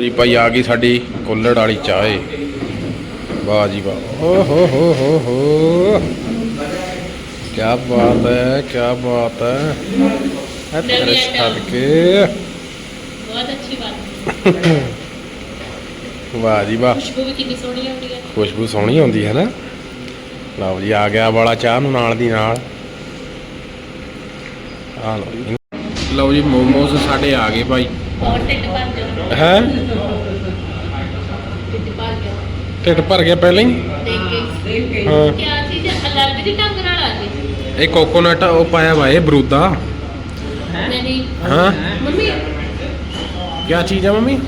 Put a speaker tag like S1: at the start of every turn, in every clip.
S1: ਜੀ ਭਾਈ ਆ ਗਈ ਸਾਡੀ ਕੁੱਲੜ ਵਾਲੀ ਚਾਹ ਏ। ਵਾਹ ਜੀ ਵਾਹ। ਓ ਹੋ ਹੋ ਹੋ ਹੋ। ਕੀ ਬਾਤ ਹੈ ਕੀ ਬਾਤ ਹੈ। ਤੇਰੇ ਸਦਕੇ
S2: ਬਹੁਤ ਅੱਛੀ ਬਾਤ ਹੈ।
S1: ਵਾਹ ਜੀ ਵਾਹ।
S2: ਖੁਸ਼ਬੂ ਵੀ ਕਿੰਨੀ ਸੋਹਣੀ ਆਉਂਦੀ ਹੈ।
S1: ਖੁਸ਼ਬੂ ਸੋਹਣੀ ਹੁੰਦੀ ਹੈ ਨਾ। ਲਓ ਜੀ ਆ ਗਿਆ ਵਾਲਾ ਚਾਹ ਨੂੰ ਨਾਲ ਦੀ ਨਾਲ। ਆ ਲਓ ਜੀ। ਲਓ ਜੀ ਮੋਮੋਸ ਸਾਡੇ ਆ ਗਏ ਭਾਈ।
S2: ਹੋਰ ਢਿੱਡ ਭਰ ਜਾਓ
S1: ਹੈ?
S2: ਢਿੱਡ ਭਰ ਗਿਆ।
S1: ਢਿੱਡ ਭਰ ਗਿਆ ਪਹਿਲਾਂ ਹੀ?
S2: ਦੇਖ ਕੇ।
S1: ਹਾਂ।
S2: ਕਿਆ ਚੀਜ਼ ਅਲੱਗ ਦੀ ਢੰਗ ਨਾਲ ਆ ਗਈ।
S1: ਇਹ ਕੋਕੋਨਟ ਉਹ ਪਾਇਆ ਵਾ ਇਹ ਬਰੂਦਾ।
S2: ਨਹੀਂ।
S1: ਹਾਂ।
S2: ਮੰਮੀ।
S1: ਕੀ ਚੀਜ਼ ਹੈ ਮੰਮੀ।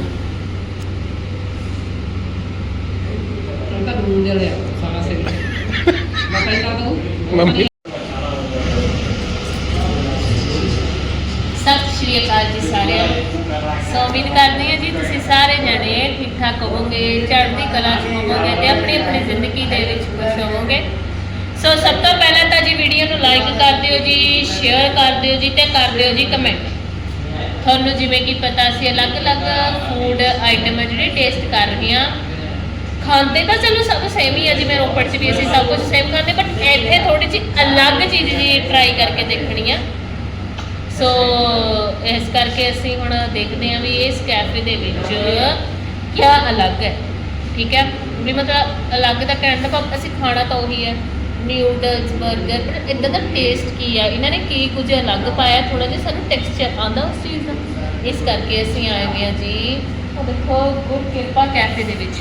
S2: ਸਤਿ ਸ਼੍ਰੀ ਅਕਾਲ ਜੀ ਸਾਰਿਆਂ ਨੂੰ। ਸੋ ਉਮੀਦ ਕਰਦੇ ਹਾਂ ਜੀ ਤੁਸੀਂ ਸਾਰੇ ਜਣੇ ਠੀਕ ਠਾਕ ਹੋਵੋਗੇ, ਚੜ੍ਹਦੀ ਕਲਾ ਚ ਹੋਵੋਗੇ ਤੇ ਆਪਣੀ ਆਪਣੀ ਜ਼ਿੰਦਗੀ ਦੇ ਵਿੱਚ ਖੁਸ਼ ਹੋਵੋਗੇ। ਸੋ ਸਭ ਤੋਂ ਪਹਿਲਾਂ ਤਾਂ ਜੀ ਵੀਡੀਓ ਨੂੰ ਲਾਈਕ ਕਰ ਦਿਓ ਜੀ ਸ਼ੇਅਰ ਕਰ ਦਿਓ ਜੀ ਤੇ ਕਰ ਦਿਓ ਜੀ ਕਮੈਂਟ ਤੁਹਾਨੂੰ ਜਿਵੇਂ ਕਿ ਪਤਾ ਸੀ, ਅਲੱਗ-ਅਲੱਗ ਫੂਡ ਆਈਟਮ ਹੈ ਜਿਹੜੇ ਟੇਸਟ ਕਰ ਰਹੇ ਹਾਂ। ਖਾਂਦੇ ਤਾਂ ਚਲੋ ਸਭ ਸੇਮ ਹੀ ਆ, ਜਿਵੇਂ ਰੋਪੜ 'ਚ ਵੀ ਅਸੀਂ ਸਭ ਕੁਝ ਸੇਮ ਖਾਂਦੇ ਬਟ ਇੱਥੇ ਥੋੜੀ ਜਿਹੀ ਅਲੱਗ ਚੀਜ਼ ਜੀ ਟਰਾਈ ਕਰਕੇ ਦੇਖਣੀ ਆ। ਸੋ ਇਸ ਕਰਕੇ ਅਸੀਂ ਹੁਣ ਦੇਖਦੇ ਹਾਂ ਵੀ ਇਸ ਕੈਫੇ ਦੇ ਵਿੱਚ ਕੀ ਅਲੱਗ ਹੈ। ਠੀਕ ਹੈ? ਵੀ ਮਤਲਬ ਅਲੱਗ ਦਾ ਕਹਿਣ ਦਾ ਭਾਵ ਅਸੀਂ ਖਾਣਾ ਤਾਂ ਉਹੀ ਹੈ। ਨਿਊਡਲਸ 버ਗਰ ਪਰ ਇਦਾਂ ਦਾ ਟੇਸਟ ਕੀ ਆ? ਇਹਨਾਂ ਨੇ ਕੀ ਕੁਝ ਅਲੱਗ ਪਾਇਆ? ਥੋੜਾ ਜਿਹਾ ਸਾਨੂੰ ਟੈਕਸਚਰ ਆਉਂਦਾ ਉਸ ਚੀਜ਼ ਦਾ। ਇਸ ਕਰਕੇ ਅਸੀਂ ਆਏ ਹੋਏ ਹਾਂ ਜੀ। ਉਹ ਦੇਖੋ ਗੁਰ ਕਿਰਪਾ ਕੈਫੇ ਦੇ ਵਿੱਚ।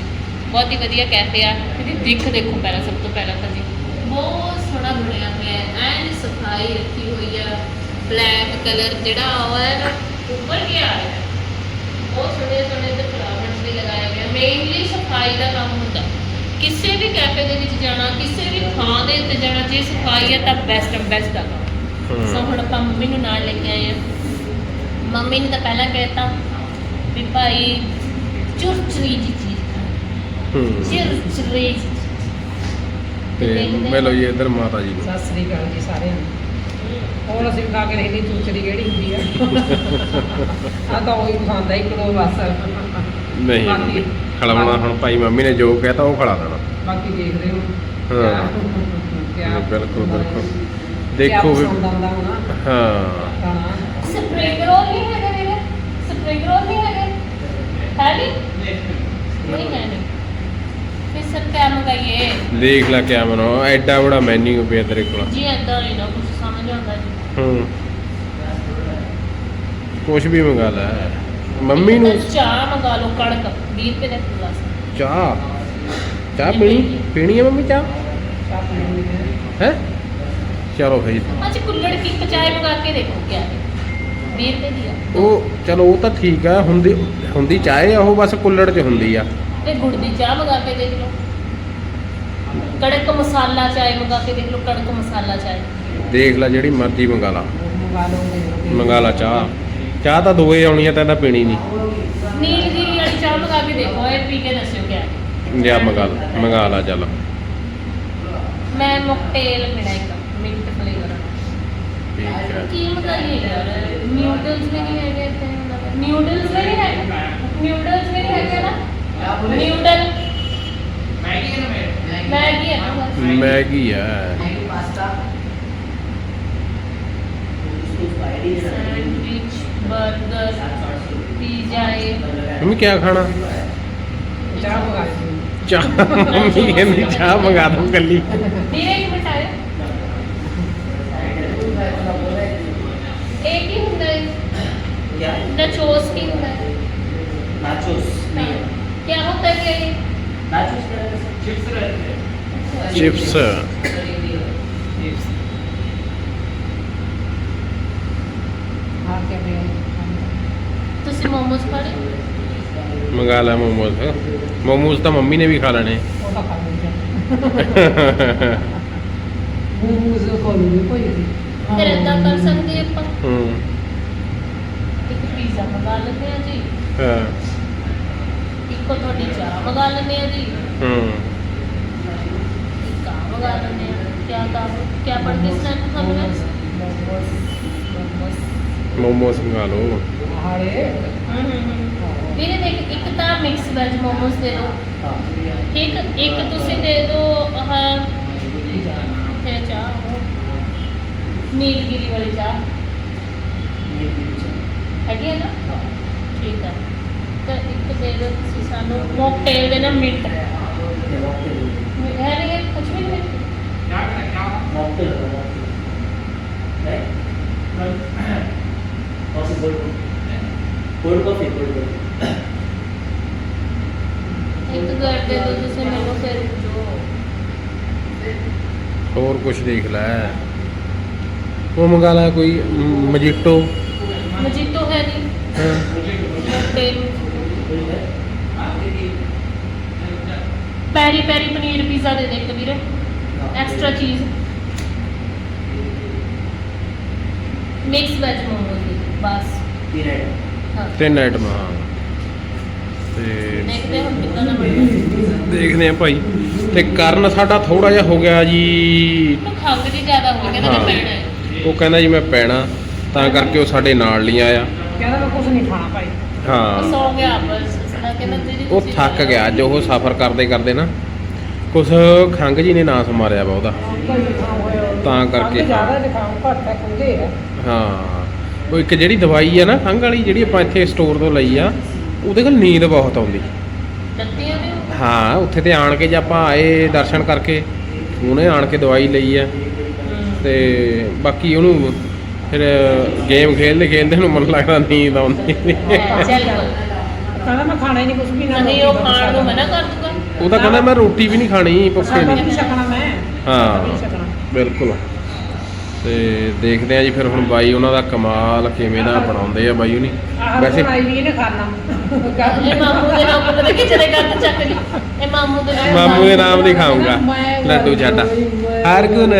S2: ਬਹੁਤ ਹੀ ਵਧੀਆ ਕੈਫੇ ਆ। ਇਹਦੀ ਦਿੱਖ ਦੇਖੋ ਪਹਿਲਾਂ, ਸਭ ਤੋਂ ਪਹਿਲਾਂ ਤਾਂ ਜੀ। ਬਹੁਤ ਸੋਹਣਾ ਬਣਿਆ ਹੋਇਆ ਐਂਡ ਸਫ਼ਾਈ ਰੱਖੀ ਬਲੈਕ ਕਲਰ ਜਿਹੜਾ ਉਹ ਹੈ ਨਾ ਉੱਪਰ ਗਿਆ ਹੈ। ਬਹੁਤ ਸੋਹਣੇ ਸੋਹਣੇ ਤੇ ਫਲਾਵਰਸ ਵੀ ਲਗਾਏ ਹੋਏ ਆ ਮੇਨਲੀ ਸਫ਼ਾਈ ਦਾ ਕੰਮ ਹੁੰਦਾ। ਕਿਸੇ ਵੀ ਕੈਫੇ ਦੇ ਵਿੱਚ ਜਾਣਾ ਕਿਸੇ ਵੀ ਥਾਂ ਦੇ ਉੱਤੇ ਜਾਣਾ ਜੇ ਸਫ਼ਾਈ ਹੈ ਤਾਂ ਬੈਸਟ ਬੈਸਟ ਦਾ ਕੰਮ ਸੋ ਹੁਣ ਆਪਾਂ ਮੰਮੀ ਨੂੰ ਨਾਲ ਲੈ ਕੇ ਆਏ ਆ ਮੰਮੀ ਨੇ ਤਾਂ ਪਹਿਲਾਂ ਕਹਿਤਾ ਵੀ ਭਾਈ ਚੁਰਚਰੀ ਜੀ ਚੀਜ਼
S1: ਹੂੰ।
S2: ਚੁਰਚਰੀ।
S1: ਤੇ ਮਿਲੋ ਜੀ ਇਧਰ ਮਾਤਾ ਜੀ ਨੂੰ।
S3: ਸਤਿ ਸ੍ਰੀ ਅਕਾਲ ਜੀ ਸਾਰਿਆਂ ਨੂੰ। ਹੁਣ ਅਸੀਂ ਖਾ ਕੇ ਰਹਿੰਦੀ ਚੂਚੜੀ ਕਿਹੜੀ ਹੁੰਦੀ ਆ। ਆ ਤਾਂ ਉਹੀ ਖਾਂਦਾ ਇੱਕ ਦੋ ਬਸ।
S1: ਨਹੀਂ
S3: ਬਾਕੀ-
S1: ਖਿਲਾਉਣਾ ਹੁਣ ਭਾਈ ਮੰਮੀ ਨੇ ਜੋ ਕਹਿਤਾ ਉਹ ਖਿਲਾ ਦੇਣਾ।
S3: ਬਾਕੀ ਦੇਖਦੇ ਹੋ।
S1: ਹਾਂ। ਬਿਲਕੁਲ,
S3: ਹੈ।
S1: ਬਿਲਕੁਲ।
S3: ਕਿਆ
S1: ਦੇਖੋ ਵੀ-
S3: ਹੋਣਾ।
S1: ਹਾਂ।
S3: ਖਾਣਾ।
S2: ਸਪਰਿੰਗ ਰੋਲ ਨਹੀਂ ਹੈਗੇ ਵੀਰੇ। ਸਪਰਿੰਗ ਰੋਲ ਨਹੀਂ ਹੈਗੇ। ਹੈ ਨਹੀਂ ਨਹੀਂ ਹੈ ਨਹੀਂ। ਫਿਰ ਸਰ ਕਿਆ ਮੰਗਾਈਏ
S1: ਦੇਖ ਲੈ ਕਿਆ ਮਨੋ ਐਡਾ ਬੜਾ ਮੈਨੂ ਪਿਆ ਤੇਰੇ ਕੋਲ।
S2: ਜੀ ਏਦਾਂ ਨਹੀਂ ਨਾ ਕੁਝ ਸਮਝ ਆਉਂਦਾ ਜੀ।
S1: ਹੂੰ। ਕੁਛ ਵੀ ਮੰਗਾ ਲੈ। ਮੰਮੀ ਨੂੰ
S2: ਚਾਹ ਮੰਗਾ ਲਓ ਕਣਕ 20 ਰੁਪਏ ਦਾ ਗਲਾਸ
S1: ਚਾਹ? ਚਾਹ ਪੀਣੀ? ਪੀਣੀ ਹੈ। ਮੰਮੀ ਚਾਹ?
S3: ਚਾਹ ਪੀਣੀ ਹੈ।
S1: ਚਲੋ ਭਾਈ
S2: ਅੱਜ ਕੁੱਲੜ ਕੀ ਚਾਹ ਮੰਗਾ ਕੇ ਦੇਖੋ ਕਿਆ ਹੈ। 20 ਰੁਪਏ ਦੀ ਆ।
S1: ਉਹ ਚਲੋ ਉਹ ਤਾਂ ਠੀਕ ਆ ਹੁੰਦੀ ਹੁੰਦੀ ਚਾਹ ਉਹ ਬਸ ਕੁੱਲੜ 'ਚ ਹੁੰਦੀ ਆ।
S2: ਤੇ ਗੁੜ ਦੀ ਚਾਹ ਮੰਗਾ ਕੇ ਦੇਖ ਲਓ। ਕੜਕ ਮਸਾਲਾ ਚਾਹ ਮੰਗਾ ਕੇ ਦੇਖ ਲਓ ਕੜਕ ਮਸਾਲਾ ਚਾਹ
S1: ਦੇਖ ਲੈ ਜਿਹੜੀ ਮਰਜ਼ੀ ਮੰਗਾ ਲਾ।
S3: ਮੰਗਾ
S1: ਲਾ ਚਾਹ। ਚਾਹ ਤਾਂ ਦੋਏ ਆਉਣੀ ਆ ਤਾਂ ਇਹਦਾ ਪੀਣੀ ਨਹੀਂ।
S2: ਨੀਲਗਿਰੀ ਵਾਲੀ ਚਾਹ ਮੰਗਾ ਕੇ ਦੇਖੋ ਇਹ ਪੀ ਕੇ ਦੱਸਿਓ ਕਿਆ। ਹੈ
S1: ਲਿਆ ਮੰਗਾ ਲਾ ਮੰਗਾ ਲਾ ਚੱਲ।
S2: ਮੈਂ ਮੋਕਟੇਲ ਪੀਣਾ ਇੱਕ ਮਿੰਟ ਫਲੇਵਰ
S1: ਠੀਕ ਹੈ।
S2: ਕੀ ਮੰਗਾਈਏ ਯਾਰ? ਨਿਊਡਲਸ ਵੀ ਨਹੀਂ ਹੈਗੇ ਇੱਥੇ। ਨਿਊਡਲਸ ਵੀ ਨਹੀਂ ਹੈਗੇ? ਨਿਊਡਲਸ ਵੀ ਨਹੀਂ ਹੈਗੇ ਨਾ? ਨਿਊਡਲ ਮੈਗੀ ਹੈ ਨਾ ਬਸ।
S1: ਮੈਗੀ ਆ
S2: ਸੈਂਡਵਿਚ सैंडविच बर्गर पिज्जा ये
S1: ਮੰਮੀ ਕੀ ਖਾਣਾ
S3: ਚਾਹ ਮੰਗਾ ਲਈ।
S1: ਚਾਹ ਮੰਮੀ ਕਹਿੰਦੀ ਚਾਹ ਮੰਗਾ ਦੋ ਕੱਲੀ
S2: मेरा एक मिनट आया एक ही ਹੁੰਦਾ है क्या नचोस भी ਹੁੰਦਾ है
S4: नाचोस नहीं है
S2: क्या होता है क्या ये
S4: नाचोस क्या रहता है?
S1: चिप्स
S3: रहते हैं। चिप्स
S2: ਤੁਸੀਂ ਮੋਮੋਸ ਖਾਣੇ
S1: ਮੰਗਾ ਲੈ ਮੋਮੋਸ। ਮੋਮੋਸ ਤਾਂ ਮੰਮੀ ਨੇ ਵੀ ਖਾ ਲੈਣੇ।
S3: ਉਹ ਤਾਂ ਖਾ ਲੈਂਦੇ ਮੂਮੂਜ਼ ਕੋਲ ਕੋਈ ਨਹੀਂ
S2: ਫਿਰ ਏਦਾਂ ਕਰ ਸਕਦੇ ਆਪਾਂ।
S1: ਹੂੰ।
S2: ਇੱਕ ਪੀਜ਼ਾ ਮੰਗਾ ਲੈਂਦੇ ਆ ਜੀ।
S1: ਹਾਂ।
S2: ਇੱਕੋ ਤੁਹਾਡੀ ਚਾਹ ਮੰਗਾ ਲੈਂਦੇ ਆ ਜੀ।
S1: ਹੂੰ।
S2: ਇੱਕ ਆ ਮੰਗਾ ਲੈਂਦੇ ਆ। ਕਿਆ ਕੰਮ ਕਿਆ ਪੜ ਕੇ ਸਨੈਕ ਖਾਣੇ
S3: ਮੋਮੋਸ
S1: ਮੰਗਾ ਲਓ।
S3: ਹਾਰੇ
S2: ਹੂੰ ਹੂੰ ਹੂੰ ਵੀਰੇ ਦੇਖ ਇੱਕ ਤਾਂ ਮਿਕਸ ਵੈਜ ਮੋਮੋਸ ਦੇ ਦਿਓ ਠੀਕ? ਇੱਕ ਤੁਸੀਂ ਦੇ ਦਿਓ ਆਹ ਤੇ ਚਾਹ ਉਹ ਨੀਲਗਿਰੀ ਵਾਲੀ ਚਾਹ। ਹੈਗੀ ਹੈ ਨਾ? ਠੀਕ ਆ। ਤਾਂ ਇੱਕ ਦੇ ਦਿਓ ਤੁਸੀਂ ਸਾਨੂੰ ਮੋਕਟੇਲ ਦੇ ਨਾ ਮਿੰਟ। ਹੈ ਨਹੀਂ ਕੁਝ ਵੀ ਨਹੀਂ।
S4: Coffee, cold cold coffee, cold coffee.
S2: ਇੱਕ ਕਰ ਦੇ ਦੋ ਤੁਸੀਂ ਮੈਨੂੰ ਫਿਰ ਜੋ
S1: ਹੋਰ ਕੁਝ ਦੇਖ ਲੈ। ਉਹ ਮੰਗਾ ਲੈ ਕੋਈ ਮ- ਮਜੀਟੋ
S2: ਮਜੀਤੋ ਹੈ ਨਹੀਂ।
S1: ਹਾਂ।
S2: ਟੇਲ ਪੈਰੀ ਪੈਰੀ ਪਨੀਰ ਪੀਜ਼ਾ ਦੇ ਦੇ ਇੱਕ ਵੀਰੇ। ਐਕਸਟਰਾ ਚੀਜ਼ ਮਿਕਸ ਵੈਜ ਮੋਮੋ
S1: ਤਿੰਨ ਆਈਟਮ ਹਾਂ। ਤੇ
S2: ਦੇਖਦੇ ਹੁਣ
S1: ਭਾਈ। ਤੇ ਕਰਨ ਸਾਡਾ ਥੋੜਾ ਜਿਹਾ ਹੋ ਗਿਆ ਜੀ।
S2: ਖੰਗ ਜੀ ਜ਼ਿਆਦਾ ਹੋ ਗਿਆ ਤਾਂ
S1: ਹਾਂ।
S2: ਪੈਣਾ
S1: ਉਹ ਕਹਿੰਦਾ ਜੀ ਮੈਂ ਪੈਣਾ ਤਾਂ ਕਰਕੇ ਉਹ ਸਾਡੇ ਨਾਲ ਨਹੀਂ ਆਇਆ।
S3: ਕਹਿੰਦਾ ਮੈਂ ਕੁਝ ਨਹੀਂ ਖਾਣਾ ਭਾਈ।
S1: ਹਾਂ।
S2: ਸੌ ਗਿਆ ਬਸ।
S1: ਉਹ ਥੱਕ ਗਿਆ ਅੱਜ ਉਹ ਸਫ਼ਰ ਕਰਦੇ ਕਰਦੇ ਨਾ ਕੁਛ ਖੰਗ ਜੀ ਨੇ ਨਾਸ ਮਾਰਿਆ ਵਾ ਉਹਦਾ। ਤਾਂ ਕਰਕੇ, ਹਾਂ। ਉਹ ਇੱਕ ਜਿਹੜੀ ਦਵਾਈ ਆ ਨਾ ਖੰਘ ਵਾਲੀ ਜਿਹੜੀ ਆਪਾਂ ਇੱਥੇ ਸਟੋਰ ਤੋਂ ਲਈ ਆ ਉਹਦੇ ਕੋਲ ਨੀਂਦ ਬਹੁਤ ਆਉਂਦੀ। ਹਾਂ ਉੱਥੇ ਤੇ ਆਣ ਕੇ ਜੇ ਆਪਾਂ ਆਏ ਦਰਸ਼ਨ ਕਰਕੇ ਉਹਨੇ ਆਣ ਕੇ ਦਵਾਈ ਲਈ ਆ। ਤੇ ਬਾਕੀ ਉਹਨੂੰ ਫਿਰ ਗੇਮ ਖੇਲਦੇ ਖੇਲਦੇ ਨੂੰ ਮਨ ਲੱਗਦਾ ਨੀਂਦ ਆਉਂਦੀ।
S3: ਕਹਿੰਦਾ ਮੈਂ ਖਾਣਾ ਹੀ ਨਹੀਂ ਕੁਝ ਵੀ ਨਾ
S2: ਨਹੀਂ ਉਹ ਖਾਣ। ਨੂੰ ਮਨਾ ਕਰ ਦੂਗਾ।
S1: ਉਹ ਤਾਂ ਕਹਿੰਦਾ ਮੈਂ ਰੋਟੀ ਵੀ ਨਹੀਂ ਖਾਣੀ ਭੁੱਖੇ ਨਹੀਂ
S3: ਵੀ ਛਕਣਾ ਮੈਂ।
S1: ਹਾਂ। ਬਿਲਕੁਲ। ਤੇ ਦੇਖਦੇ ਆ ਜੀ ਫਿਰ ਹੁਣ ਬਾਈ ਉਹਨਾਂ ਦਾ ਕਮਾਲ ਕਿਵੇਂ ਦਾ ਬਣਾਉਂਦੇ ਆ ਬਾਈ ਉਹਨੀ। ਵੈਸੇ
S3: ਬਣਾਈ ਵੀ ਇਹਨੇ ਖਾਣਾ।
S2: ਇਹ ਮਾਮੂ ਦੇ ਨਾਮ ਪਤਾ ਕਿ ਚਲੇ ਗੱਤ ਚੱਕ ਲਈ। ਇਹ ਮਾਮੂ ਦੇ ਨਾਮ
S1: ਮਾਮੂ ਦੇ ਨਾਮ ਦੀ ਖਾਊਂਗਾ ਲੱਡੂ ਚਾਟਾ ਹਰਗੁਣ।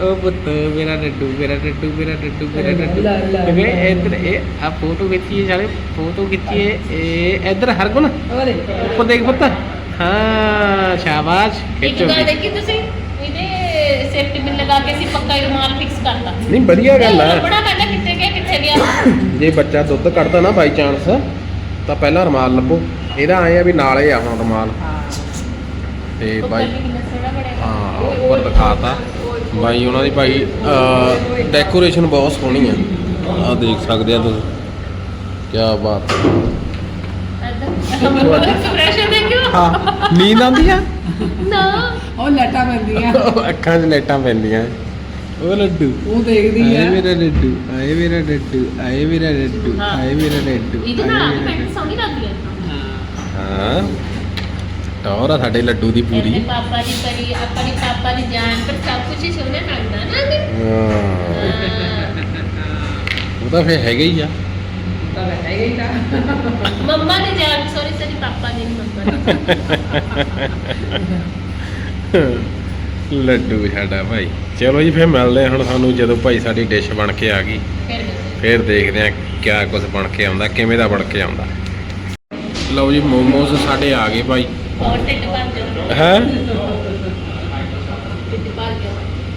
S1: ਉਹ ਪੁੱਤ ਮੇਰਾ ਲੱਡੂ ਮੇਰਾ ਲੱਡੂ ਮੇਰਾ ਲੱਡੂ ਮੇਰਾ ਲੱਡੂ ਵੇ ਇੱਧਰ ਇਹ ਆ ਫੋਟੋ ਖਿੱਚੀਏ ਸਾਰੇ ਫੋਟੋ ਖਿੱਚੀਏ। ਇਹ ਇੱਧਰ ਹਰਗੁਣ। ਉੱਪਰ ਦੇਖ ਪੁੱਤ। ਹਾਂ ਸ਼ਾਬਾਸ਼।
S2: ਇੱਕ
S1: ਖਿੱਚੋ
S2: ਗੱਲ। ਦੇਖੀ ਤੁਸੀਂ? ਇਹਦੇ ਸੇਫਟੀ ਪਿਨ ਲਗਾ ਕੇ ਅਸੀਂ ਪੱਕਾ ਹੀ ਰੁਮਾਲ ਫਿਕਸ ਕਰਤਾ।
S1: ਨਹੀਂ ਵਧੀਆ ਗੱਲ ਹੈ
S2: ਬੜਾ ਕਹਿੰਦਾ ਕਿੱਥੇ ਗਿਆ ਕਿੱਥੇ ਗਿਆ?
S1: ਜੇ ਬੱਚਾ ਦੁੱਧ ਕੱਢਦਾ ਨਾ ਬਾਈ ਚਾਂਸ ਤਾਂ ਪਹਿਲਾਂ ਰਮਾਲ ਲੱਭੋ। ਇਹਦਾ ਆਏ ਆ ਵੀ ਨਾਲੇ ਆ ਹੁਣ ਰਮਾਲ। ਤੇ ਬਾਈ ਹਾਂ ਉੱਪਰ ਦਿਖਾਤਾ। ਬਾਈ ਉਹਨਾਂ ਦੀ ਭਾਈ ਡੈਕੋਰੇਸ਼ਨ ਬਹੁਤ ਸੋਹਣੀ ਆ। ਆ ਦੇਖ ਸਕਦੇ ਆ ਤੁਸੀਂ। ਕੀ ਬਾਤ ਹੈ।
S2: ਐਦਾਂ ਐਕਸਪ੍ਰੈਸ਼ਨ ਦੇਖਿਓ।
S1: ਹਾਂ ਨੀਂਦ ਆਉਂਦੀ ਆ?
S2: ਨਾ।
S3: ਉਹ ਲੱਟਾਂ ਪੈਂਦੀਆਂ।
S1: ਅੱਖਾਂ 'ਚ ਲਾਈਟਾਂ ਪੈਂਦੀਆਂ। ਉਹ ਲੱਡੂ।
S3: ਉਹ ਦੇਖਦੀ
S1: ਆਏ
S3: ਆ
S1: ਮੇਰਾ ਲੱਡੂ ਆਏ ਮੇਰਾ ਲੱਡੂ ਆਏ ਮੇਰਾ ਲੱਡੂ
S2: ਹਾਂ।
S1: ਆਏ ਮੇਰਾ ਲੱਡੂ
S2: ਇਹਦੇ
S1: ਆਏ
S2: ਨਾਲ
S1: ਮੇਰਾ
S2: ਪੈਂਟ
S1: ਲੱਡੂ।
S2: ਸੋਹਣੀ ਲੱਗਦੀ ਹੈ
S1: ਹਾਂ। ਟੌਰ ਆ ਸਾਡੇ ਲੱਡੂ ਦੀ ਪੂਰੀ।
S2: ਪਾਪਾ ਦੀ ਪਰੀ ਆਪਾਂ ਦੀ ਪਾਪਾ ਦੀ ਜਾਨ ਪਰ ਸਭ ਕੁਝ ਹੀ ਸੋਹਣਾ ਲੱਗਦਾ ਨਾ ਤੇ
S1: ਹਾਂ। ਉਹ ਤਾਂ ਫੇ ਹੈਗਾ ਹੀ ਆ।
S3: ਤਾਂ ਹੈ ਗਈ ਤਾਂ
S2: ਮੰਮਾ ਦੀ ਜਾਨ ਸੌਰੀ ਸੌਰੀ ਪਾਪਾ ਦੀ ਨੀ, ਮੰਮਾ ਦੀ।
S1: ਲੱਡੂ ਸਾਡਾ ਭਾਈ। ਚਲੋ ਜੀ ਫੇਰ ਮਿਲਦੇ ਹਾਂ ਹੁਣ ਸਾਨੂੰ ਜਦੋਂ ਭਾਈ ਸਾਡੀ ਡਿਸ਼ ਬਣ ਕੇ ਆ ਗਈ।
S2: ਫਿਰ
S1: ਦੇਖਦੇ ਆ ਕਿਆ ਕੁਝ ਬਣ ਕੇ ਆਉਂਦਾ ਕਿਵੇਂ ਦਾ ਬਣ ਕੇ ਆਉਂਦਾ। ਲਓ ਜੀ ਮੋਮੋਸ ਸਾਡੇ ਆ ਗਏ ਭਾਈ।
S2: ਹੋਰ ਢਿੱਡ ਭਰ ਜਾਓ
S1: ਹੈ?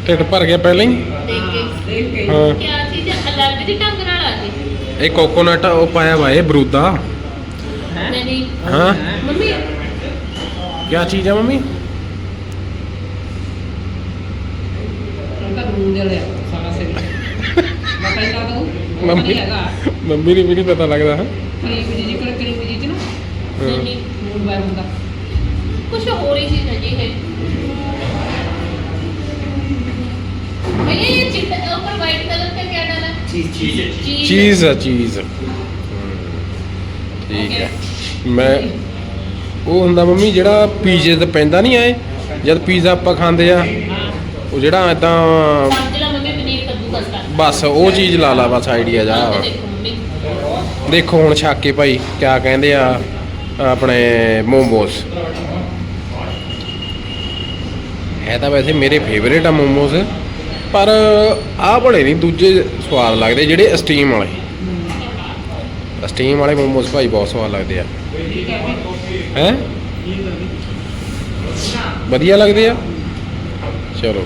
S2: ਢਿੱਡ ਭਰ ਗਿਆ।
S1: ਪਹਿਲਾਂ ਹੀ?
S2: ਦੇਖ ਕੇ।
S3: ਦੇਖ ਕੇ
S1: ਹਾਂ
S2: ਕੀ ਚੀਜ਼ ਅਲੱਗ ਜਿਹੀ ਢੰਗ ਨਾਲ ਆ ਗਈ।
S1: ਇਹ ਕੋਕੋਨਟ ਉਹ ਪਾਇਆ ਵਾ ਇਹ ਬਰੂਦਾ।
S2: ਨਹੀਂ।
S1: ਹਾਂ।
S2: ਮੰਮੀ।
S1: ਕਿਆ ਚੀਜ਼ ਹੈ ਮੰਮੀ?
S3: ਉਹ ਤਾਂ ਦੂਰ ਦੇ ਲਿਆ ਸਾਰਾ ਸਿਰ ਮੈਂ ਪਹਿਲਾਂ ਤਾਂ ਉਹ
S1: ਮੰਮੀ
S3: ਨਹੀਂ ਹੈਗਾ
S1: ਮੰਮੀ ਨੂੰ ਵੀ ਨਹੀਂ ਪਤਾ ਲੱਗਦਾ ਹਾਂ
S3: ਕਰੀਮ ਜੀ ਜੀ ਕਰੀਮ ਜੀ ਚ ਨਾ
S2: ਨਹੀਂ
S3: ਮੂਡ ਬਾਰ ਹੁੰਦਾ
S2: ਕੁਝ ਹੋਰ ਹੀ ਚੀਜ਼ ਹੈ ਜੀ ਇਹ भैया ये चिट्टा ऊपर व्हाइट कलर का क्या डाला
S4: चीज चीज
S2: चीज
S1: ਚੀਜ਼ ਆ ਚੀਜ਼ ਠੀਕ ਹੈ ਮੈਂ ਉਹ ਹੁੰਦਾ ਮੰਮੀ ਜਿਹੜਾ ਪੀਜ਼ੇ ਤੇ ਪੈਂਦਾ ਨਹੀਂ ਆਏ ਜਦ ਪੀਜ਼ਾ ਆਪਾਂ ਖਾਂਦੇ ਆ ਉਹ ਜਿਹੜਾ ਇਦਾਂ ਬਸ ਉਹ ਚੀਜ਼ ਲਾ ਲਾ ਬਸ ਆਈਡੀਆ ਜਾ।
S2: ਤੇ ਦੇਖੋ
S1: ਦੇਖੋ ਹੁਣ ਛੱਕ ਕੇ ਭਾਈ ਕਿਆ ਕਹਿੰਦੇ ਆ ਆਪਣੇ ਮੋਮੋਸ। ਹੈ ਤਾਂ ਵੈਸੇ ਮੇਰੇ ਫੇਵਰੇਟ ਆ ਮੋਮੋਸ ਪਰ ਆਹ ਬੜੇ ਨਹੀਂ ਦੂਜੇ ਸਵਾਦ ਲੱਗਦੇ ਜਿਹੜੇ ਸਟੀਮ ਵਾਲੇ। ਸਟੀਮ ਵਾਲੇ ਮੋਮੋਸ ਭਾਈ ਬਹੁਤ ਸਵਾਦ ਲੱਗਦੇ ਆ। ਹੈ? ਵਧੀਆ ਲੱਗਦੇ ਆ? ਚਲੋ।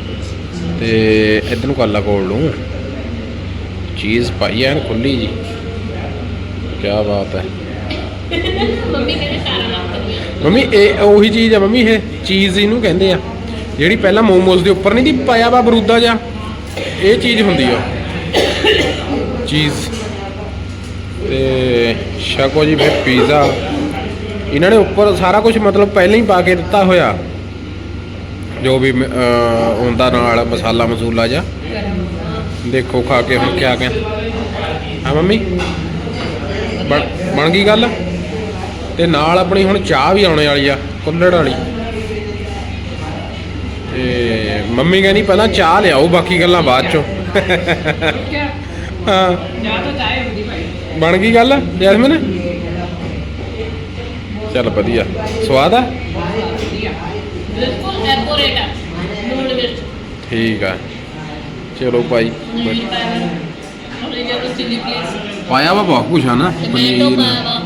S1: ਤੇ ਇੱਧਰ ਨੂੰ ਕੱਲਾ ਕੋਲ ਨੂੰ। ਚੀਜ਼ ਪਾਈ ਐਨ ਖੁੱਲੀ ਜੀ। ਕੀ ਬਾਤ ਹੈ
S2: ਮੰਮੀ ਕਹਿੰਦੇ ਸਾਰਾ ਨਾ ਕਰੀਆਂ
S1: ਮੰਮੀ ਇਹ ਉਹੀ ਚੀਜ਼ ਆ ਮੰਮੀ ਇਹ ਚੀਜ਼ ਇਹਨੂੰ ਕਹਿੰਦੇ ਆ। ਜਿਹੜੀ ਪਹਿਲਾਂ ਮੋਮੋਸ ਦੇ ਉੱਪਰ ਨਹੀਂ ਦੀ ਪਾਇਆ ਵਾ ਬਰੂਦਾ ਜਾਂ ਇਹ ਚੀਜ਼ ਹੁੰਦੀ ਆ ਚੀਜ਼। ਤੇ ਛਕੋ ਜੀ ਫਿਰ ਪੀਜ਼ਾ। ਇਹਨਾਂ ਨੇ ਉੱਪਰ ਸਾਰਾ ਕੁਝ ਮਤਲਬ ਪਹਿਲਾਂ ਹੀ ਪਾ ਕੇ ਦਿੱਤਾ ਹੋਇਆ। ਜੋ ਵੀ ਮ- ਹੁੰਦਾ ਨਾਲ, ਮਸਾਲਾ ਮਸੂਲਾ ਜਾਂ ਦੇਖੋ ਖਾ ਕੇ ਹੁਣ ਕਿਆ ਕਿਆ ਹਾਂ ਮੰਮੀ? ਬਣ ਬਣ ਗਈ ਗੱਲ? ਤੇ ਨਾਲ ਆਪਣੀ ਹੁਣ ਚਾਹ ਵੀ ਆਉਣੇ ਵਾਲੀ ਆ, ਕੁੱਲੜ ਵਾਲੀ। ਤੇ ਮੰਮੀ ਕਹਿੰਦੀ ਪਹਿਲਾਂ ਚਾਹ ਲਿਆਓ, ਬਾਕੀ ਗੱਲਾਂ ਬਾਅਦ ਚੋਂ। ਹਾਂ। ਬਣ ਗਈ ਗੱਲ, ਜੈਸਮਨ? ਚੱਲ ਵਧੀਆ। ਸਵਾਦ ਆ?
S2: ਬਿਲਕੁਲ ਐਕੂਰੇਟ ਆ ਨੂਨ ਮਿਰਚ
S1: ਠੀਕ ਆ। ਚਲੋ ਭਾਈ
S2: ਨਹੀਂ ਪਾਇਆ ਉਹਨੇ ਜਦੋਂ ਚਿੱਲੀ ਪਲੇਸ
S1: ਪਾਇਆ ਵਾ ਬਹੁਤ ਕੁਛ ਆ ਨਾ
S2: ਟਮੈਟੋ
S1: ਪਨੀਰ।
S2: ਪਾਇਆ ਵਾ।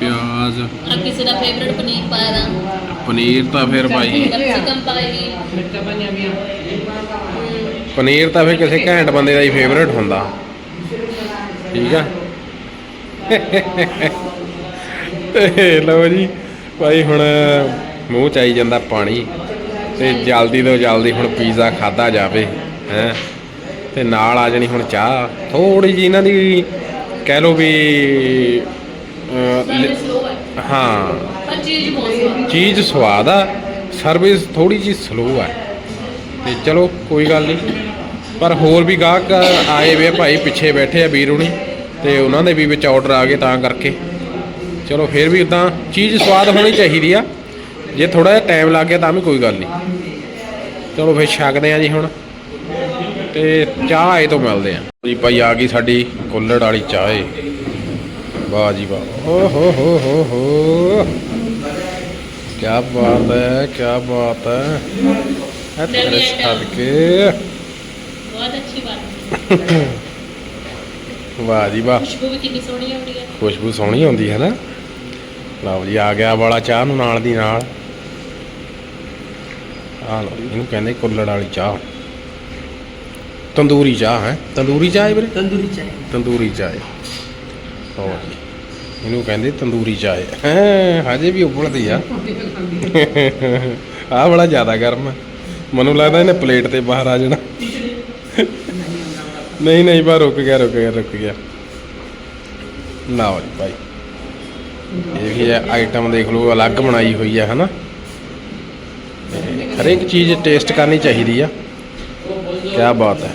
S1: ਪਿਆਜ਼।
S2: ਆ ਕਿਸੇ ਦਾ ਫੇਵਰਟ ਪਨੀਰ ਪਾਇਆ ਦਾ
S1: ਪਨੀਰ ਤਾਂ ਫਿਰ ਭਾਈ।
S2: ਕੈਪਸਿਕਮ ਪਾਏਗੀ
S3: ਮਿਰਚਾਂ ਪਾਈਆਂ ਵੀ
S1: ਪਨੀਰ ਤਾਂ ਫਿਰ ਕਿਸੇ ਘੈਂਟ ਬੰਦੇ ਦਾ ਹੀ ਫੇਵਰੇਟ ਹੁੰਦਾ। ਠੀਕ ਆ। ਤੇ ਲਓ ਜੀ ਭਾਈ ਹੁਣ ਮੂੰਹ ਚ ਆਈ ਜਾਂਦਾ ਪਾਣੀ ਤੇ ਜਲਦੀ ਤੋਂ ਜਲਦੀ ਹੁਣ ਪੀਜ਼ਾ ਖਾਦਾ ਜਾਵੇ ਹੈ। ਤੇ ਨਾਲ ਆ ਜਾਣੀ ਹੁਣ ਚਾਹ। ਥੋੜੀ ਜੀ ਇਹਨਾਂ ਦੀ ਕਹਿ ਵੀ ਲਿ-
S2: ਲੋ ਹੈ। ਪਰ ਚੀਜ਼ ਬਹੁਤ ਸਵਾਦ
S1: ਚੀਜ਼ ਸਵਾਦ ਆ ਸਰਵਿਸ ਥੋੜੀ ਜੀ ਸਲੋ ਆ। ਤੇ ਚਲੋ ਕੋਈ ਗੱਲ ਨਹੀਂ। ਪਰ ਹੋਰ ਵੀ ਗਾਹਕ ਆਏ ਵੇ ਭਾਈ ਪਿੱਛੇ ਬੈਠੇ ਆ ਵੀਰ ਹੁਣੀ ਤੇ ਉਹਨਾਂ ਦੇ ਵੀ ਵਿੱਚ ਆਰਡਰ ਆ ਗਏ ਤਾਂ ਕਰਕੇ। ਚਲੋ ਫਿਰ ਵੀ ਉਦਾਂ ਚੀਜ਼ ਸਵਾਦ ਹੋਣੀ ਚਾਹੀਦੀ ਆ। ਜੇ ਥੋੜਾ ਜਿਹਾ ਟਾਈਮ ਲੱਗ ਗਿਆ ਤਾਂ ਵੀ ਕੋਈ ਗੱਲ ਨਹੀਂ। ਚਲੋ ਫਿਰ ਛਕਦੇ ਆ ਜੀ ਹੁਣ। ਤੇ ਚਾਹ ਆਏ ਤੋਂ ਮਿਲਦੇ ਆ ਜੀ ਭਾਈ ਆ ਗਈ ਸਾਡੀ ਕੁੱਲੜ ਵਾਲੀ ਚਾਹ ਏ। ਵਾਹ ਜੀ ਵਾਹ। ਓ ਹੋ ਹੋ ਹੋ ਹੋ। ਕੀ ਬਾਤ ਹੈ ਕੀ ਬਾਤ ਹੈ। ਤੇਰੇ। ਸਦਕੇ
S2: ਬਹੁਤ ਅੱਛੀ ਬਾਤ ਹੈ।
S1: ਵਾਹ ਜੀ ਵਾਹ।
S2: ਖੁਸ਼ਬੂ ਵੀ ਕਿੰਨੀ ਸੋਹਣੀ ਆਉਂਦੀ ਹੈ।
S1: ਖੁਸ਼ਬੂ ਸੋਹਣੀ ਆਉਂਦੀ ਹੈ ਨਾ। ਲਓ ਜੀ ਆ ਗਿਆ ਵਾਲਾ ਚਾਹ ਨੂੰ ਨਾਲ ਦੀ ਨਾਲ। ਆ ਲਓ ਇਹਨੂੰ ਕਹਿੰਦੇ ਕੁੱਲੜ ਵਾਲੀ ਚਾਹ। ਤੰਦੂਰੀ ਚਾਹ ਹੈ। ਤੰਦੂਰੀ ਚਾਹ ਹੈ ਵੀਰੇ?
S4: ਤੰਦੂਰੀ ਚਾਹ।
S1: ਤੰਦੂਰੀ ਚਾਹ ਹੋ। ਜੀ ਇਹਨੂੰ ਕਹਿੰਦੇ ਤੰਦੂਰੀ ਚਾਹ ਹੈ। ਹਜੇ ਵੀ ਉਬਲਦੀ ਆ। ਆ ਬੜਾ ਜ਼ਿਆਦਾ ਗਰਮ ਹੈ। ਮੈਨੂੰ ਲੱਗਦਾ ਇਹਨੇ ਪਲੇਟ ਤੇ ਬਾਹਰ ਆ ਜਾਣਾ। ਨਹੀਂ ਨਹੀਂ ਬਾ ਰੁਕ ਗਿਆ ਰੁਕ ਗਿਆ ਰੁਕ ਗਿਆ। ਲਓ ਜੀ ਭਾਈ। ਇਹ ਵੀ ਆਈਟਮ ਦੇਖ ਲਓ ਅਲੱਗ ਬਣਾਈ ਹੋਈ ਹੈ ਹਨਾ? ਹਰੇਕ ਚੀਜ਼ ਟੇਸਟ ਕਰਨੀ ਚਾਹੀਦੀ ਆ। ਕੀ ਬਾਤ ਹੈ।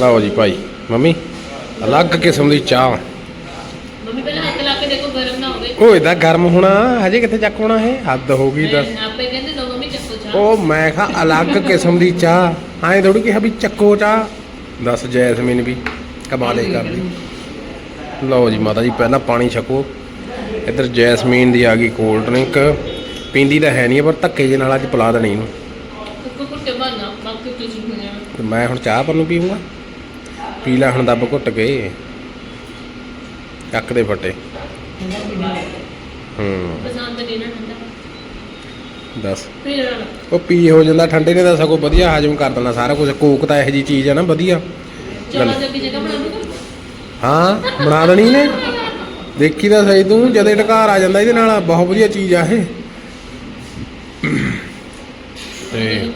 S1: ਲਓ ਜੀ ਭਾਈ ਮੰਮੀ ਅਲੱਗ ਕਿਸਮ ਦੀ ਚਾਹ।
S2: ਮੰਮੀ ਪਹਿਲਾਂ ਹੱਥ ਲਾ ਕੇ ਦੇਖੋ ਗਰਮ ਨਾ ਹੋਵੇ।
S1: ਉਹ ਇਹਦਾ ਗਰਮ ਹੋਣਾ ਹਜੇ ਕਿੱਥੇ ਚੱਕ ਹੋਣਾ ਇਹ? ਹੱਦ ਹੋ ਗਈ ਦੱਸ
S2: ਨਹੀਂ, ਆਪੇ ਕਹਿੰਦੇ ਲੋ ਮੰਮੀ ਚੱਕੋ ਚਾਹ।
S1: ਉਹ ਮੈਂ ਕਿਹਾ ਅਲੱਗ ਕਿਸਮ ਦੀ ਚਾਹ। ਐਂ ਥੋੜੀ ਕਿਹਾ ਵੀ ਚੱਕੋ ਚਾਹ। ਦੱਸ ਜੈਸਮੀਨ ਵੀ ਕਮਾਲੇ ਕਰਦੀ। ਲਓ ਜੀ ਮਾਤਾ ਜੀ ਪਹਿਲਾਂ ਪਾਣੀ ਛਕੋ। ਇੱਧਰ ਜੈਸਮੀਨ ਦੀ ਆ ਗਈ ਕੋਲਡ ਡਰਿੰਕ ਪੀਂਦੀ ਤਾਂ ਹੈ ਨਹੀਂ ਪਰ ਧੱਕੇ ਜੇ ਨਾਲ ਅੱਜ ਪਿਲਾ ਦੇਣੀ ਇਹਨੂੰ। ਤੇ ਮੈਂ ਹੁਣ ਚਾਹ ਪਰ ਨੂੰ ਪੀਊਂਗਾ। ਪੀ ਲੈ ਹੁਣ ਦੱਬ ਘੁੱਟ ਕੇ। ਚੱਕ ਦੇ ਫੱਟੇ। ਹੂੰ। ਦੱਸ। ਉਹ ਪੀ ਹੋ ਜਾਂਦਾ ਠੰਡੇ ਨੇ ਤਾਂ ਸਗੋਂ ਵਧੀਆ ਹਜਮ ਕਰ ਦੇਣਾ ਸਾਰਾ ਕੁਝ। ਕੋਕ ਤਾਂ ਇਹੋ ਜੀ ਚੀਜ਼ ਹੈ ਨਾ ਵਧੀਆ।
S2: ਦੂੰਗਾ
S1: ਹਾਂ ਬਣਾ ਦੇਣੀ ਨੇ। ਦੇਖੀ ਤਾਂ ਸਹੀ ਤੂੰ ਜਦੇ ਢਕਾਰ ਆ ਜਾਂਦਾ ਇਹਦੇ ਨਾਲ ਬਹੁਤ ਵਧੀਆ ਚੀਜ਼ ਆ ਇਹ। ਤੇ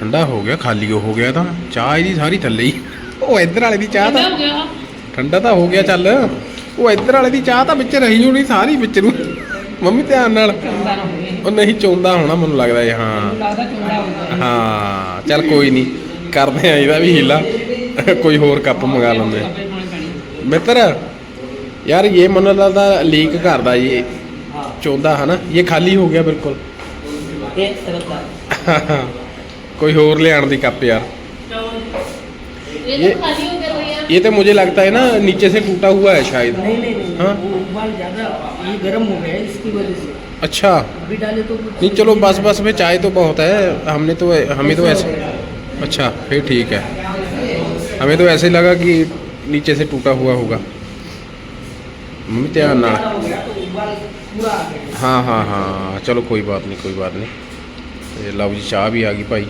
S1: ਠੰਡਾ ਹੋ ਗਿਆ ਖਾਲੀ ਹੋ ਗਿਆ ਤਾਂ। ਚਾਹ ਇਹਦੀ ਸਾਰੀ ਥੱਲੇ ਹੀ। ਉਹ ਇੱਧਰ ਵਾਲੇ ਦੀ ਚਾਹ ਤਾਂ ਠੰਡਾ ਤਾਂ ਹੋ ਗਿਆ ਚੱਲ। ਉਹ ਇੱਧਰ ਵਾਲੇ ਦੀ ਚਾਹ ਤਾਂ ਵਿੱਚ ਰਹੀ ਹੋਣੀ ਸਾਰੀ ਵਿੱਚ ਨੂੰ। ਮੰਮੀ ਧਿਆਨ ਨਾਲ। ਉਹ ਨਹੀਂ ਚੋਂਦਾ ਹੋਣਾ ਮੈਨੂੰ ਲੱਗਦਾ ਇਹ ਹਾਂ। ਹਾਂ ਚੱਲ ਕੋਈ ਨਹੀਂ। ਕਰਦੇ ਆ ਇਹਦਾ ਵੀ ਹੀਲਾ। ਕੋਈ ਹੋਰ ਕੱਪ ਮੰਗਾ ਲੈਂਦੇ। ਮਿੱਤਰ ਯਾਰ ਇਹ ਮਨ ਲੱਗਦਾ ਲੀਕ ਕਰਦਾ ਜੀ। ਚੋਂਦਾ ਹਨਾ।
S4: ਇਹ ਖਾਲੀ
S1: ਹੋ ਗਿਆ ਬਿਲਕੁਲ। ਦੀ ਕੱਪ ਯਾਰ
S2: ਇਹ
S1: ਇਹ-
S2: ਤਾਂ ਖਾਲੀ ਹੋ ਗਿਆ ਭਈਆ
S1: ये तो मुझे लगता है ना नीचे से टूटा हुआ है शायद
S4: नहीं नहीं नहीं
S1: हाँ?
S4: वो उबाल ज्यादा ये गर्म हो गया है इसकी वजह से
S1: अच्छा
S4: अभी डाले तो कुछ
S1: नहीं चलो बस बस में चाय तो बहुत है हमने तो हमें तो ऐसे अच्छा फिर ठीक है हमें तो ऐसे लगा कि नीचे से टूटा हुआ होगा मम्मी ध्यान नाल
S4: तो उबाल पूरा आ गया
S1: ਹਾਂ ਹਾਂ ਹਾਂ ਚਲੋ ਕੋਈ ਤੇ ਲਓ ਜੀ ਚਾਹ ਵੀ ਆ ਗਈ ਭਾਈ।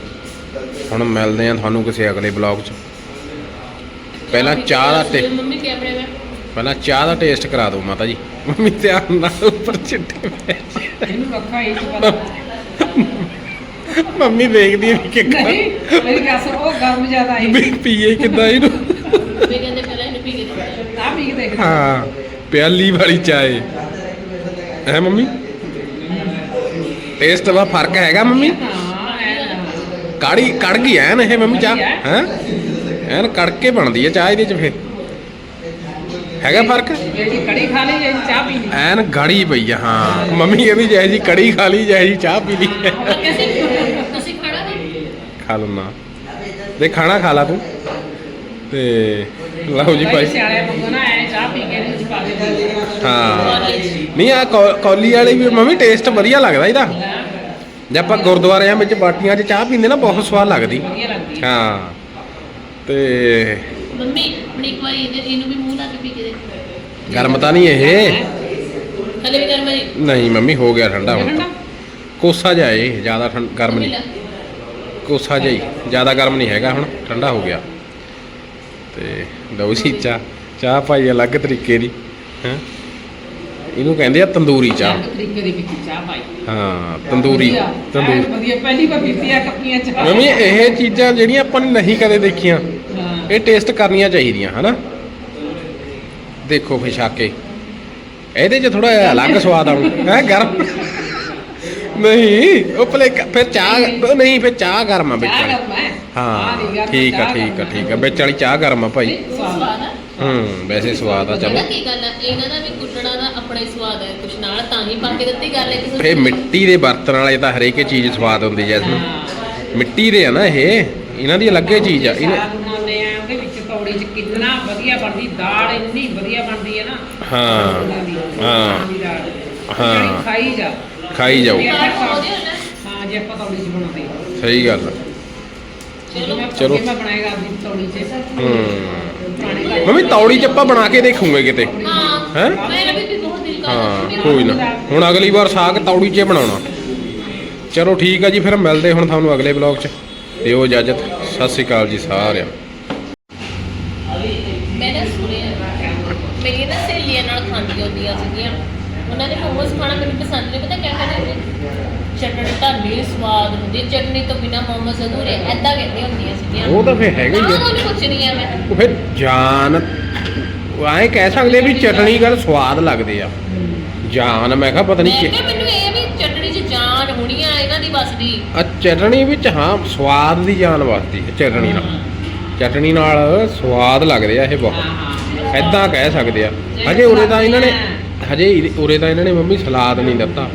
S1: ਹੁਣ ਮਿਲਦੇ ਆ ਤੁਹਾਨੂੰ ਕਿਸੇ ਅਗਲੇ ਬਲੌਗ 'ਚ। ਪਹਿਲਾਂ ਚਾਹ ਦਾ ਟੇ
S2: ਮੰਮੀ ਕੈਮਰੇ ਵਿੱਚ।
S1: ਪਹਿਲਾਂ ਚਾਹ ਦਾ ਟੇਸਟ ਕਰਾ ਦਿਓ ਮਾਤਾ ਜੀ। ਮੰਮੀ ਧਿਆਨ ਨਾਲ ਉੱਪਰ ਚਿੱਟੇ ਪੈ
S3: ਇਹਨੂੰ ਰੱਖਾ ਇਹ ਚ ਪਤਾ
S1: ਮੰਮੀ ਦੇਖਦੀ ਹੈ ਕਿ
S3: ਨਹੀਂ ਮੇਰੀ ਗੱਲ ਸੁਣ ਉਹ ਗਰਮ ਜ਼ਿਆਦਾ ਹੈ
S1: ਵੀ ਪੀਏ ਕਿੱਦਾਂ ਇਹਨੂੰ।
S2: ਵੀ ਕਹਿੰਦੇ ਪਹਿਲਾਂ ਇਹਨੂੰ ਪੀ ਕੇ ਦੇਖੋ।
S3: ਆ ਪੀ ਕੇ ਦੇਖ।
S1: ਹਾਂ ਪਿਆਲੀ ਵਾਲੀ ਚਾय ਹੈ ਮੰਮੀ? ਟੇਸਟ ਦਾ ਫ਼ਰਕ ਹੈਗਾ ਮੰਮੀ?
S3: ਹਾਂ
S1: ਕਾੜੀ ਕੜ ਗਈ ਐਨ ਇਹ ਮੰਮੀ ਚਾਹ? ਹੈ? ਐਨ ਕੜ ਕੇ ਬਣਦੀ ਹੈ ਚਾਹ ਇਹਦੇ ਚ ਫੇ ਹੈਗਾ ਫ਼ਰਕ?
S3: ਜਿਹੜੀ ਕੜੀ ਖਾ ਲਈ ਜਿਹੜੀ ਚਾਹ ਪੀ ਲਈ।
S1: ਐਨ ਗਾੜੀ ਪਈ ਆ ਹਾਂ। ਮੰਮੀ ਕਹਿੰਦੀ ਜੈ ਜੀ ਕੜੀ ਖਾ ਲਈ ਜੈ ਜੀ ਚਾਹ ਪੀ ਲਈ।
S2: ਤੁਸੀਂ ਖਾਣਾ ਨਹੀਂ?
S1: ਖਾ ਲਉਣਾ ਦੇ ਖਾਣਾ ਖਾ ਲਾ ਤੂੰ। ਤੇ ਲਓ ਜੀ ਭਾਈ
S3: ਸਿਆਲੇ ਬੰਗੋ ਨਾ ਐ ਚਾਹ ਪੀ ਕੇ ਇਹਦੇ ਵਿੱਚ ਪਾ ਦੇ
S1: ਹਾਂ। ਨਹੀਂ ਆ ਕੌਲੀ ਵਾਲੀ ਵੀ ਮੰਮੀ ਟੇਸਟ ਵਧੀਆ ਲੱਗਦਾ ਇਹਦਾ। ਜੇ ਆਪਾਂ ਗੁਰਦੁਆਰਿਆਂ ਵਿੱਚ ਬਾਟੀਆਂ 'ਚ ਚਾਹ ਪੀਂਦੇ ਨਾ ਬਹੁਤ ਸਵਾਦ ਲੱਗਦੀ।
S3: ਹੈ।
S1: ਤੇ
S2: ਮੰਮੀ ਹੁਣ ਇੱਕ ਵਾਰੀ ਇਹਦੇ ਇਹਨੂੰ ਵੀ ਮੂੰਹ ਲਾ ਕੇ ਪੀ ਕੇ ਦੇਖੋ।
S1: ਗਰਮ ਤਾਂ ਨਹੀਂ ਇਹ।
S2: ਹਲੇ ਵੀ ਗਰਮ ਹੈ ਜੀ।
S1: ਨਹੀਂ ਮੰਮੀ ਹੋ ਗਿਆ ਠੰਡਾ ਹੁਣ ਕੋਸਾ ਜਿਹਾ ਇਹ ਜ਼ਿਆਦਾ ਗਰਮ ਨਹੀਂ। ਕੋਸਾ ਜਿਹਾ ਹੀ ਜ਼ਿਆਦਾ ਗਰਮ ਨਹੀਂ ਹੈਗਾ ਹੁਣ ਠੰਡਾ ਹੋ ਗਿਆ। ਤੇ ਲਓ ਜੀ ਚਾਹ। ਚਾਹ ਭਾਈ ਅਲੱਗ ਤਰੀਕੇ ਦੀ। ਹੈ? ਇਹਨੂੰ ਕਹਿੰਦੇ ਆ ਤੰਦੂਰੀ ਚਾਹ।
S3: ਤਰੀਕੇ ਦੀ ਪੀਤੀ ਚਾਹ ਪਾਈ।
S1: ਹਾਂ ਤੰਦੂਰੀ
S3: ਵਧੀਆ,
S1: ਤੰਦੂਰ।
S3: ਐਨ ਵਧੀਆ ਪਹਿਲੀ ਵਾਰ ਪੀਤੀ ਆ ਕੱਪੀਆਂ ਚਾਹ।
S1: ਮੰਮੀ ਇਹ ਚੀਜ਼ਾਂ ਜਿਹੜੀਆਂ ਆਪਾਂ ਨੇ ਨਹੀਂ ਕਦੇ ਦੇਖੀਆਂ
S3: ਹਾਂ।
S1: ਇਹ ਟੇਸਟ ਕਰਨੀਆਂ ਚਾਹੀਦੀਆਂ ਹਨਾ? ਦੇਖੋ ਫਿਰ ਛਕ ਇਹਦੇ 'ਚ ਥੋੜਾ ਜਿਹਾ ਅਲੱਗ ਸਵਾਦ ਆਉਂ ਹੈ ਗਰਮ? ਨਹੀਂ ਉਹ ਭਲੇ ਫਿਰ ਚਾਹ ਨਹੀਂ ਫਿਰ ਚਾਹ ਗਰਮ ਆ ਵਿੱਚ
S3: ਚਾਹ
S1: ਵਾਲੀ।
S3: ਗਰਮ ਹੈ।
S1: ਠੀਕ ਆ ਠੀਕ ਆ ਠੀਕ ਆ। ਵਿੱਚ ਵਾਲੀ ਚਾਹ ਗਰਮ ਆ ਭਾਈ।
S3: ਨਹੀਂ, ਸਵਾਦ ਆ।
S2: ਸਵਾਦ ਆ।
S1: ਹੂੰ। ਵੈਸੇ ਸਵਾਦ ਆ ਚਲੋ।
S2: ਪਤਾ ਕੀ ਗੱਲ ਹੈ ਇਹਨਾਂ ਦਾ ਵੀ ਕੁੱਟਣਾ ਦਾ ਆਪਣਾ ਹੀ ਸਵਾਦ ਹੈ ਕੁਛ ਨਾਲ ਤਾਂ ਹੀ ਪਾ ਕੇ ਦਿੱਤੀ ਗੱਲ ਹੈ ਕਿਸੇ
S1: ਇਹ ਮਿੱਟੀ ਦੇ ਬਰਤਨ ਵਾਲੇ ਤਾਂ ਹਰੇਕ ਹੀ ਚੀਜ਼ ਸਵਾਦ ਹੁੰਦੀ
S3: ਹਾਂ
S1: ਮਿੱਟੀ ਦੇ ਆ ਨਾ ਇਹ ਇਹਨਾਂ ਦੀ ਅਲੱਗੇ ਚੀਜ਼ ਆ। ਇਹਨੇ
S3: ਸਾਗ ਬਣਾਉਂਦੇ ਆ ਉਹਦੇ ਵਿੱਚ ਤੌੜੀ ਚ ਕਿੰਨਾ ਵਧੀਆ ਬਣਦੀ ਦਾਲ ਇੰਨੀ ਵਧੀਆ ਬਣਦੀ ਹੈ ਨਾ।
S1: ਹਾਂ
S3: ਦੀ,
S1: ਹਾਂ
S3: ਮਾਂ ਦੀ ਦਾਲ
S1: ਹਾਂ।
S3: ਜਿਹੜੀ ਖਾਈ ਜਾ
S1: ਖਾਈ ਜਾਓ।
S3: ਜੇ ਆਪਾਂ
S2: ਸਵਾਦ ਉਹਦੇ ਨਾਲ
S3: ਹਾਂ ਜੇ ਆਪਾਂ ਤੌੜੀ ਚ ਬਣਾਉਂਦੇ। ਹਾਂ।
S1: ਸਹੀ ਗੱਲ ਆ।
S2: ਚਲੋ
S3: ਮੈਂ ਬਣਾਏਗਾ ਆਪਣੀ ਤੌੜੀ ਚ
S1: ਹੂੰ।
S3: ਪੁਰਾਣੇ ਘਰ
S1: ਮੰਮੀ ਤੌੜੀ ਚ ਆਪਾਂ ਬਣਾ ਕੇ ਦੇਖੂਗੇ ਕਿਤੇ।
S2: ਹਾਂ
S1: ਹੈਂ?
S2: ਮੇਰਾ ਵੀ ਬਹੁਤ ਦਿਲ ਕਰਦਾ
S1: ਹਾਂ ਕੋਈ ਨਾ। ਹੁਣ ਅਗਲੀ ਵਾਰ ਸਾਗ ਤੌੜੀ 'ਚ ਬਣਾਉਣਾ। ਚਲੋ ਠੀਕ ਆ ਜੀ ਫਿਰ ਮਿਲਦੇ ਹੁਣ ਤੁਹਾਨੂੰ ਅਗਲੇ ਬਲੌਗ 'ਚ। ਦਿਓ ਇਜਾਜ਼ਤ। ਸਤਿ ਸ਼੍ਰੀ ਅਕਾਲ ਜੀ ਸਾਰਿਆਂ
S2: ਮੈਂ ਨਾ ਸੁਣਿਆ ਮੇਰੀ ਨਾ ਸਹੇਲੀਆਂ ਨਾਲ ਖਾਂਦੀਆਂ ਹੁੰਦੀਆਂ ਸੀਗੀਆਂ। ਉਹਨਾਂ ਦੇ ਮੋਮੋਸ ਖਾਣਾ ਮੈਨੂੰ ਪਸੰਦ ਨਹੀਂ ਪਤਾ ਕਿਆ ਕਹਿੰਦੇ ਨੇ? ਚਟਣੀ ਤਾਂ ਨਹੀਂ ਸਵਾਦ ਹੁੰਦੀ ਚਟਣੀ ਤੋਂ ਬਿਨਾ ਮੋਮੋਸ ਅਧੂਰੇ ਐਦਾਂ ਕਹਿੰਦੀਆਂ ਹੁੰਦੀਆਂ ਸੀਗੀਆਂ।
S1: ਉਹ ਤਾਂ ਫਿਰ ਹੈਗਾ ਹੀ
S2: ਹਾਂ
S1: ਆ।
S2: ਉਹਨੂੰ ਪੁੱਛ ਰਹੀ ਆ ਮੈਂ।
S1: ਉਹ ਫਿਰ ਜਾਨ ਉਹ ਐਂ ਕਹਿ ਸਕਦੇ ਵੀ ਚਟਣੀ ਗੱਲ ਸਵਾਦ ਲੱਗਦੇ ਆ। ਜਾਨ ਮੈਂ ਕਿਹਾ ਪਤਾ
S2: ਮੈਂ
S1: ਨਹੀਂ ਕਿ
S2: ਮੈਨੂੰ ਇਹ ਵੀ ਚਟਣੀ 'ਚ ਜਾਨ ਹੋਣੀ ਆ ਇਹਨਾਂ ਦੀ ਬਸ ਦੀ
S1: ਆ ਚਟਣੀ ਵਿੱਚ ਹਾਂ ਸਵਾਦ ਦੀ ਜਾਨ ਵਸਦੀ ਹੈ ਚਟਣੀ ਨਾਲ। ਚਟਣੀ ਨਾਲ ਸਵਾਦ ਲੱਗਦੇ ਆ ਇਹ ਬਹੁਤ। ਐਦਾਂ ਕਹਿ ਸਕਦੇ ਆ। ਹਜੇ ਉਰੇ ਤਾਂ ਇਹਨਾਂ ਨੇ ਹਜੇ ਇਹਦੇ- ਉਰੇ ਤਾਂ ਇਹਨਾਂ ਨੇ ਮੰਮੀ ਸਲਾਦ ਨਹੀਂ ਦਿੱਤਾ।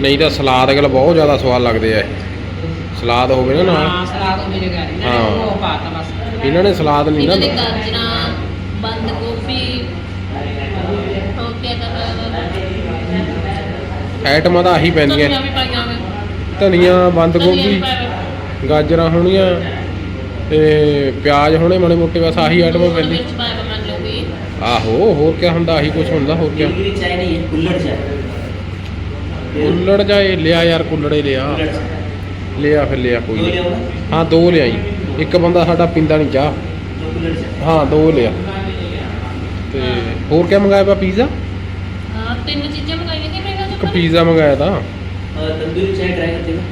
S1: ਨਹੀਂ ਤਾਂ ਸਲਾਦ ਅਗਲ ਬਹੁਤ ਜ਼ਿਆਦਾ ਸਵਾਦ ਲੱਗਦੇ ਆ ਇਹ। ਸਲਾਦ ਹੋਵੇ ਨਾ ਨਾਲ।
S3: ਹਾਂ ਸਲਾਦ ਉਹ ਮੇਰੇ ਘਰ ਇਹਨਾਂ ਨੇ ਉਹ ਪਾਤਾ ਬਸ।
S1: ਇਹਨਾਂ ਨੇ ਸਲਾਦ ਨਹੀਂ ਨਾ
S2: ਬੰਦ ਗੋਭੀ
S1: ਆਈਟਮਾਂ ਤਾਂ ਆਹੀ ਪੈਂਦੀਆਂ। ਧਨੀਆ ਬੰਦ ਗੋਭੀ ਗਾਜਰਾਂ ਹੋਣੀਆਂ ਤੇ ਪਿਆਜ਼ ਹੋਣੇ ਮਾੜੇ ਮੋਟੇ ਬਸ ਆਹੀ ਆਈਟਮਾਂ
S2: ਪੈਂਦੀ
S1: ਆਹੋ ਹੋਰ ਕੀ ਹੁੰਦਾ ਆਹੀ ਕੁਝ ਹੁੰਦਾ ਹੋਰ ਕੀ
S4: ਚਾਹੀਦੀ ਹੈ ਚਾਹੀਦੀ कुल्लड़ चाय
S1: ਕੁੱਲੜ ਜਾਏ ਲਿਆ ਯਾਰ ਕੁੱਲੜੇ ਲਿਆ
S4: कुल्लड़ चाय
S1: ਲਿਆ ਫਿਰ ਲਿਆ ਕੋਈ
S4: दो
S1: ਨਹੀਂ
S4: ले आओ ना
S1: ਹਾਂ ਦੋ ਲਿਆਈ ਇੱਕ ਬੰਦਾ ਸਾਡਾ ਪੀਂਦਾ ਨਹੀਂ ਚਾਹ
S4: दो कुल्लड़ चाय
S1: ਹਾਂ ਦੋ ਲਿਆ ਤੇ ਹੋਰ ਕੀ ਮੰਗਾਇਆ ਵਾ ਪੀਜ਼ਾ
S2: ਹਾਂ ਤਿੰਨ ਚੀਜ਼ਾਂ ਮੰਗਾਈਆਂ ਕਿ ਮੇਰਾ
S1: ਇੱਕ ਪੀਜ਼ਾ ਮੰਗਾਇਆ ਤਾਂ
S4: और तंदूरी चाय ट्राई करते हो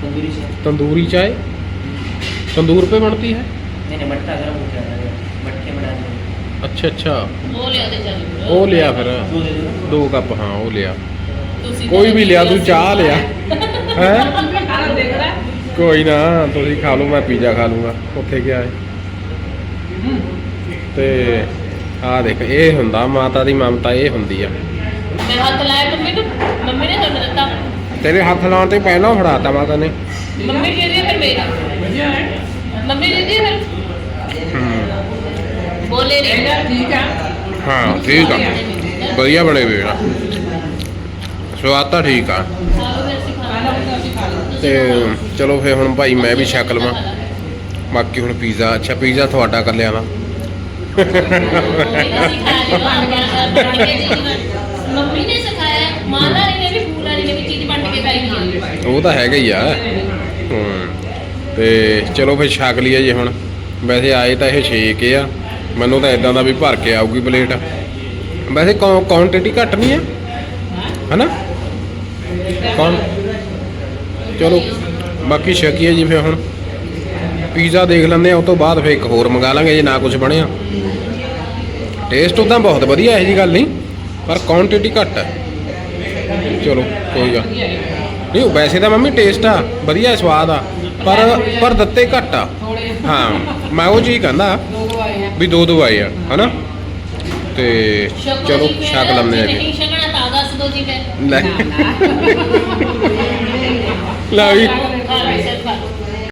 S4: तंदूरी चाय
S1: तंदूरी चाय तंदूर पे बनती है
S4: नहीं नहीं मटका गर्म हो जाता है मटके में डाल दो
S1: अच्छा अच्छा
S2: ਉਹ ਲਿਆ ਦੇ ਚੱਲ
S1: ਉਹ ਲਿਆ ਫਿਰ
S4: दो दे दो ना
S1: ਦੋ ਕੱਪ ਹਾਂ ਉਹ ਲਿਆ
S2: ਤੁਸੀਂ
S1: ਕੋਈ ਵੀ ਲਿਆ ਤੂੰ ਚਾਹ ਲਿਆ। ਹੈ? ਕੋਈ ਨਾ ਤੁਸੀਂ ਖਾ ਲਓ ਮੈਂ ਪੀਜ਼ਾ ਖਾ ਲੂੰਗਾ ਉੱਥੇ ਗਿਆ ਹੈ। ਤੇ ਆਹ ਦੇਖ ਇਹ ਹੁੰਦਾ ਮਾਤਾ ਦੀ ਮਮਤਾ ਇਹ ਹੁੰਦੀ ਆ।
S2: ਮੈਂ ਹੱਥ ਲਾਇਆ ਮੰਮੀ ਨੂੰ ਮੰਮੀ ਨੇ ਤੁਹਾਨੂੰ ਦਿੱਤਾ।
S1: ਤੇਰੇ ਹੱਥ ਲਾਉਣ ਤੇ ਪਹਿਲਾਂ ਫੜਾਤਾ ਮਾਤਾ ਨੇ।
S2: ਮੰਮੀ ਜੀ ਦੀ ਫਿਰ ਮੇਰੀ। ਮੰਮੀ ਜੀ ਦੀ ਫਿਰ।
S1: ਹੂੰ।
S2: ਬੋਲੇ ਨਹੀਂ
S3: ਇਹਨਾਂ ਠੀਕ ਆ।
S1: ਹਾਂ ਠੀਕ ਆ। ਵਧੀਆ ਬਣੇ ਆ। ਸਵਾਦ ਤਾਂ ਠੀਕ ਆ।
S2: ਖਾਓ
S1: ਤੇ ਚਲੋ ਫੇ ਹੁਣ ਭਾਈ ਮੈਂ ਵੀ ਛਕ ਲਵਾਂ। ਬਾਕੀ ਹੁਣ ਪੀਜ਼ਾ, ਅੱਛਾ ਪੀਜ਼ਾ ਤੁਹਾਡਾ ਕਰ ਲਿਆ ਨਾ
S2: ਮੰਮੀ ਨੇ ਸਿਖਾਇਆ ਮਾਂ ਵਾਲੀ ਨੇ ਵੀ ਫੂਲ ਨੇ ਵੀ ਚੀਜ਼ ਬਣ ਕੇ ਖਾਈ
S1: ਉਹ ਤਾਂ ਹੈਗਾ ਹੀ ਆ। ਹੂੰ। ਤੇ ਚਲੋ ਫਿਰ ਛਕ ਲਈਏ ਜੀ ਹੁਣ। ਵੈਸੇ ਆਏ ਤਾਂ ਇਹ ਛੇਕ ਆ। ਮੈਨੂੰ ਤਾਂ ਇਦਾਂ ਦਾ ਵੀ ਭਰ ਕੇ ਆਊਗੀ ਪਲੇਟ। ਵੈਸੇ ਕੁਆਂਟੀਟੀ ਘੱਟ ਨਹੀਂ ਆ। ਹਨਾ? ਕੌਣ ਚਲੋ ਬਾਕੀ ਛਕੀਏ ਜੀ ਫਿਰ ਹੁਣ। ਪੀਜ਼ਾ ਦੇਖ ਲੈਂਦੇ ਆ ਉਸ ਤੋਂ ਬਾਅਦ ਫਿਰ ਇੱਕ ਹੋਰ ਮੰਗਾ ਲਾਂਗੇ ਜੇ ਨਾ ਕੁਝ ਬਣਿਆ। ਟੇਸਟ ਉਦਾਂ ਬਹੁਤ ਵਧੀਆ ਇਹ ਜੀ ਗੱਲ ਨਹੀਂ ਪਰ ਕੁਆਂਟੀਟੀ ਘੱਟ ਹੈ। ਚਲੋ ਕੋਈ ਗੱਲ ਨਹੀਂ। ਉਹ ਵੈਸੇ ਤਾਂ ਮੰਮੀ ਟੇਸਟ ਆ ਵਧੀਆ ਹੈ, ਸਵਾਦ ਆ ਪਰ ਪਰ ਦਿੱਤੇ ਘੱਟ ਆ। ਹਾਂ ਮੈਂ ਉਹ ਚੀਜ਼ ਕਹਿੰਦਾ ਵੀ ਦੋ ਦੋ ਆਏ ਆ ਹਨਾ? ਤੇ ਚਲੋ ਛਕ ਲੈਂਦੇ ਆ ਜੀ
S2: ਛਕਣਾ ਤਾਂ
S1: ਲੈ। ਵੀ।